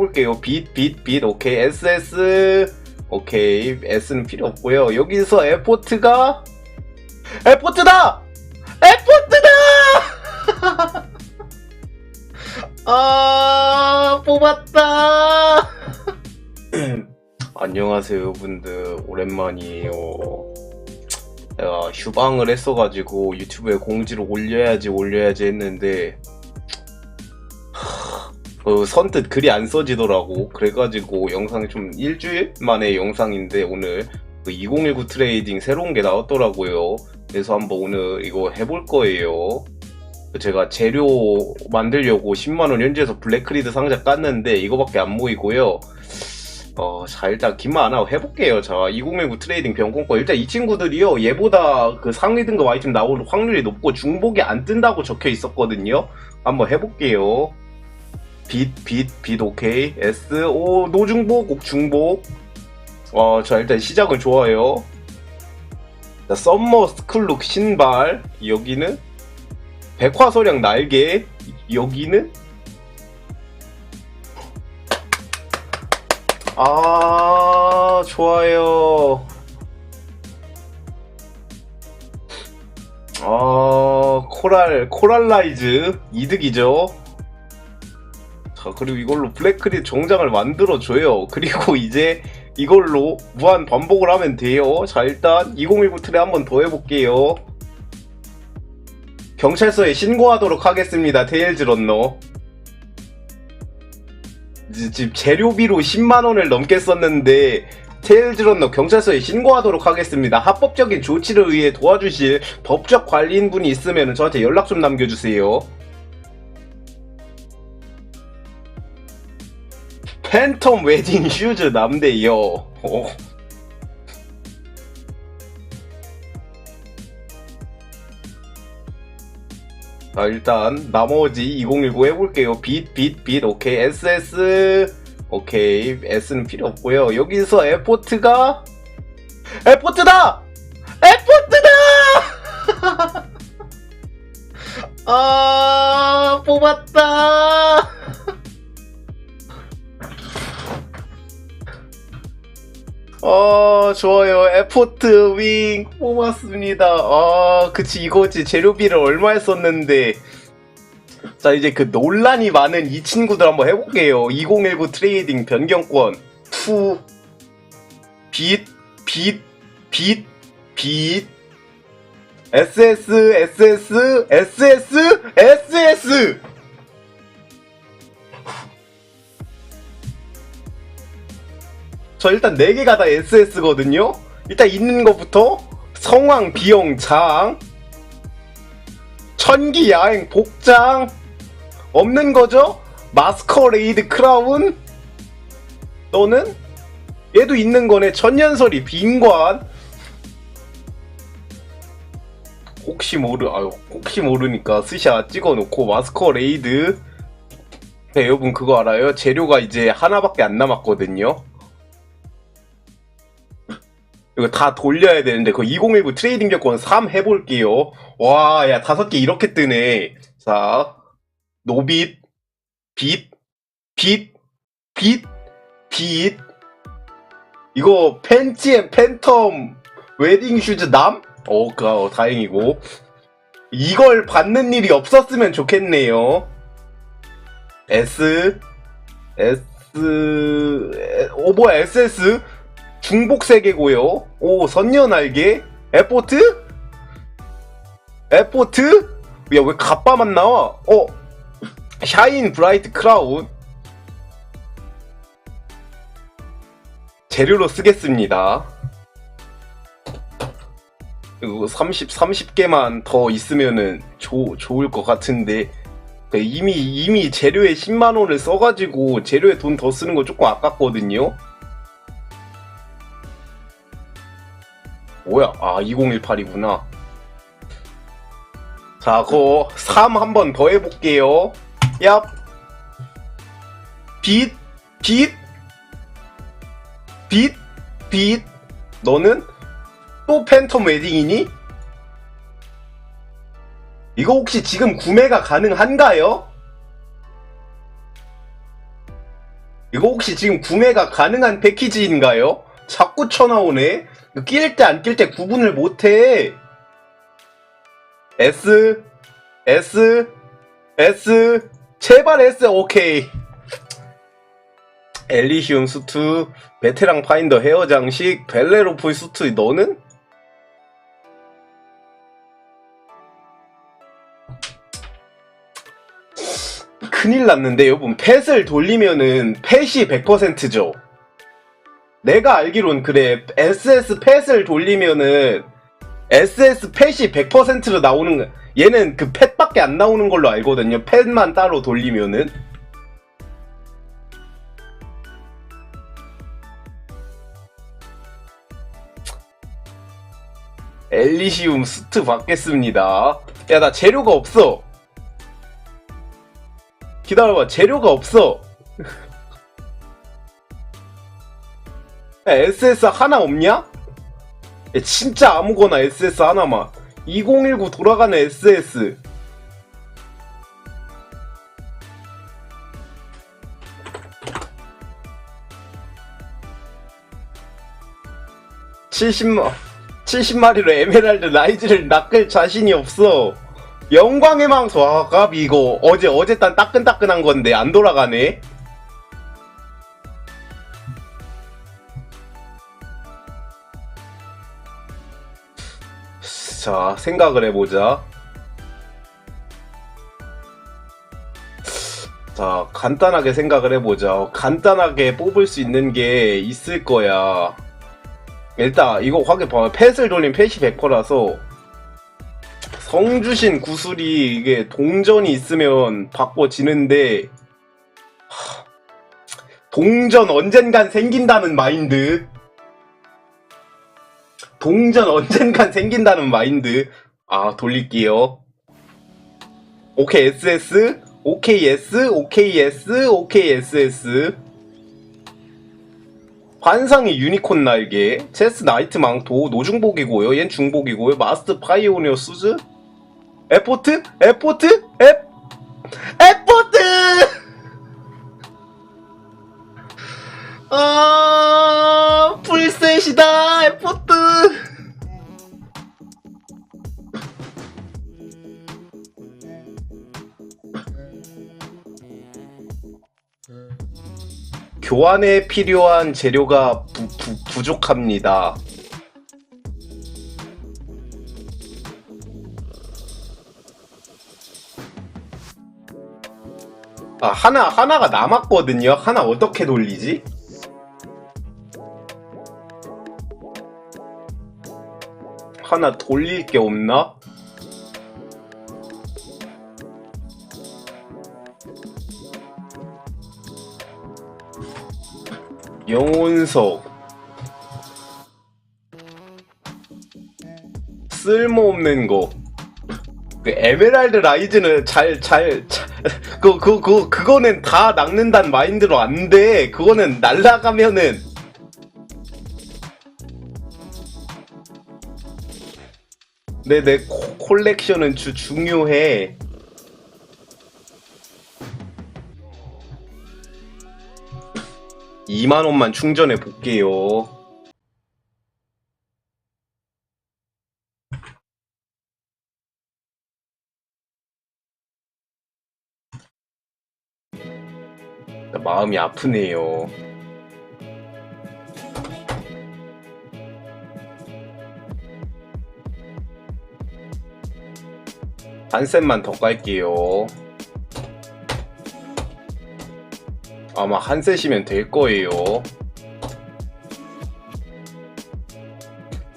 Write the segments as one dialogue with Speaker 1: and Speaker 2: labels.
Speaker 1: 해볼게요. 빛, 빛, 빛, 오케이. SS, 오케이. S는 필요 없고요. 여기서 에포트가, 에포트다! 에포트다! 아, 뽑았다! 안녕하세요, 여러분들. 오랜만이에요. 내가 휴방을 했어가지고 유튜브에 공지를 올려야지 올려야지 했는데 하, 그 선뜻 글이 안 써지더라고 그래가지고 영상이 좀 일주일 만에 영상인데 오늘 그 2019 트레이딩 새로운 게 나왔더라고요 그래서 한번 오늘 이거 해볼 거예요 제가 재료 만들려고 10만원 현지에서 블랙크리드 상자 깠는데 이거밖에 안 모이고요 어, 자, 일단 긴말 안 하고 해볼게요. 자, 2019 트레이딩 변공권. 일단 이 친구들이요, 얘보다 그 상위 등급 아이템 나올 확률이 높고 중복이 안 뜬다고 적혀 있었거든요. 한번 해볼게요. 빛, 빛, 빛, 오케이. S, 오, 노중복, 옥중복. 어, 자, 일단 시작은 좋아요. 자, 썸머 스쿨룩 신발. 여기는 백화소량 날개. 여기는 아, 좋아요. 아, 코랄, 코랄라이즈 이득이죠. 자, 그리고 이걸로 블랙크릿 정장을 만들어줘요. 그리고 이제 이걸로 무한 반복을 하면 돼요. 자, 일단 2019 트레 한번 더 해볼게요. 경찰서에 신고하도록 하겠습니다. 테일즈 런너. 지- 지금 재료비로 10만 원을 넘게 썼는데 테일즈 런너 경찰서에 신고하도록 하겠습니다. 합법적인 조치를 위해 도와주실 법적 관리인분이 있으면 저한테 연락 좀 남겨주세요. 팬텀 웨딩 슈즈 남대요. 어. 자, 일단 나머지 2019 해볼게요. 빛, 빛, 빛, 오케이. SS, 오케이. S는 필요 없고요. 여기서 에포트가 에포트다! 에포트다! 아, 뽑았다! 어, 좋아요. 에포트 윙 뽑았습니다. 아, 그치, 이거지. 재료비를 얼마 했었는데. 자, 이제 그 논란이 많은 이 친구들 한번 해볼게요. 2019 트레이딩 변경권. 투, 빛, 빛, 빛, 빛. SS, SS, SS, SS! 저 일단 4개가 다 SS거든요? 일단 있는 것부터 성황 비용 장 천기 야행 복장 없는 거죠? 마스커레이드 크라운 너는 얘도 있는 거네 천년설이 빈관 혹시 모르 아유 혹시 모르니까 스샷 찍어놓고 마스커레이드 네, 여러분 그거 알아요? 재료가 이제 하나밖에 안 남았거든요 이거 다 돌려야 되는데 그 2019 트레이딩 격권 3 해볼게요. 와, 야 다섯 개 이렇게 뜨네. 자, 노빛, 빛, 빛, 빛, 빛. 이거 팬티앤 팬텀 웨딩 슈즈 남? 어, 그 어, 다행이고. 이걸 받는 일이 없었으면 좋겠네요. S, S, 오 뭐야 SS? 중복 세계고요. 오 선녀 날개. 에포트? 에포트? 야 왜 갑바만 나와? 어 샤인 브라이트 크라운. 재료로 쓰겠습니다. 이거 30 30개만 더 있으면은 좋 좋을 것 같은데 그 이미 이미 재료에 10만 원을 써가지고 재료에 돈 더 쓰는 거 조금 아깝거든요. 뭐야? 아, 2018이구나. 자, 그거 3 한 번 더 해볼게요. 얍. 빛, 빛, 빛, 빛. 너는 또 팬텀 웨딩이니? 이거 혹시 지금 구매가 가능한가요? 이거 혹시 지금 구매가 가능한 패키지인가요? 자꾸 쳐나오네? 낄 때 안 낄 때 구분을 못해. S, S, S, 제발 S, 오케이. 엘리시움 수트, 베테랑 파인더 헤어 장식, 벨레로포의 수트, 너는? 큰일 났는데 여러분 펫을 돌리면은 펫이 100%죠 내가 알기론 그래 SS 펫을 돌리면은 SS 펫이 100%로 나오는 거 얘는 그 펫밖에 안 나오는 걸로 알거든요. 펫만 따로 돌리면은. 엘리시움 수트 받겠습니다. 야 나 재료가 없어. 기다려봐 재료가 없어 야, SS 하나 없냐? 야, 진짜 아무거나 SS 하나만. 2019 돌아가는 SS (70마) 70마리로 에메랄드 라이즈를 낚을 자신이 없어. 영광의 망소. 아갑 이거. 어제 어제 딴 따끈따끈한 건데 안 돌아가네 자 생각을 해보자. 자 간단하게 생각을 해보자. 간단하게 뽑을 수 있는 게 있을 거야. 일단 이거 확인 봐 펫을 돌린 펫이 100%라서 성주신 구슬이 이게 동전이 있으면 바꿔지는데 하, 동전 언젠간 생긴다는 마인드 동전 언젠간 생긴다는 마인드 아 돌릴게요 오케이 SS 오케이 S 오케이 S 오케이 SS 환상의 유니콘 날개 체스 나이트 망토 노중복이고요 얜 중복이고요 마스트 파이오니어 수즈 에포트? 에포트? 에 에포트! 아, 풀셋이다, 에포트! 교환에 필요한 재료가 부, 부, 부족합니다. 아, 하나, 하나가 남았거든요. 하나 어떻게 돌리지? 하나 돌릴 게 없나? 영혼석 쓸모없는 거. 그 에메랄드 라이즈는 잘, 잘, 잘 그, 그, 그, 그거는 다 낚는다는 마인드로 안 돼. 그거는 날라가면은. 내, 내 코- 콜렉션은 주, 중요해. 이만 원만 충전해 볼게요. 마음이 아프네요. 한 셋만 더 깔게요. 아마 한 셋이면 될 거예요.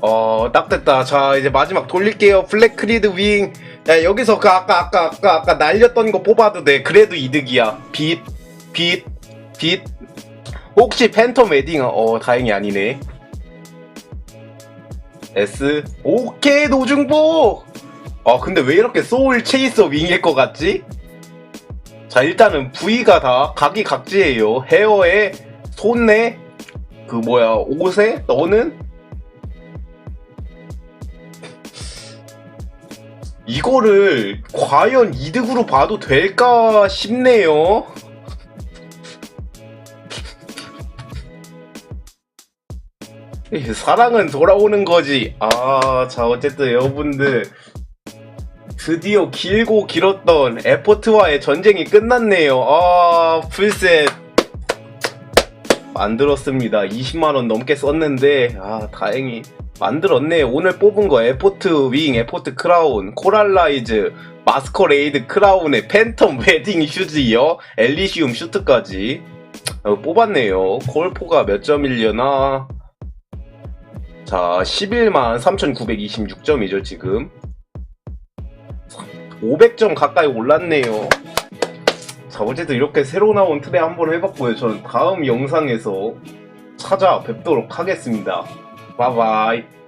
Speaker 1: 어, 딱 됐다. 자, 이제 마지막 돌릴게요. 블랙 크리드 윙. 야, 여기서 그 아까, 아까, 아까, 아까 날렸던 거 뽑아도 돼. 그래도 이득이야. 빛, 빛, 빛. 혹시 팬텀 웨딩, 어, 다행히 아니네. S. 오케이, 노중복! 아, 근데 왜 이렇게 소울 체이서 윙일 것 같지? 자 일단은 부위가 다 각이각지예요. 헤어에 손에 그 뭐야 옷에 너는 이거를 과연 이득으로 봐도 될까 싶네요. 사랑은 돌아오는 거지. 아, 자, 어쨌든 여러분들. 드디어 길고 길었던 에포트와의 전쟁이 끝났네요. 아, 풀셋. 만들었습니다. 20만원 넘게 썼는데, 아, 다행히 만들었네. 오늘 뽑은 거 에포트 윙, 에포트 크라운, 코랄라이즈, 마스커레이드 크라운에 팬텀 웨딩 슈즈요, 엘리시움 슈트까지 어, 뽑았네요. 콜포가 몇 점이려나? 자, 11만 3,926점이죠, 지금. 500점 가까이 올랐네요. 자, 어쨌든 이렇게 새로 나온 트레 한번 해봤고요. 저는 다음 영상에서 찾아뵙도록 하겠습니다. 바이바이.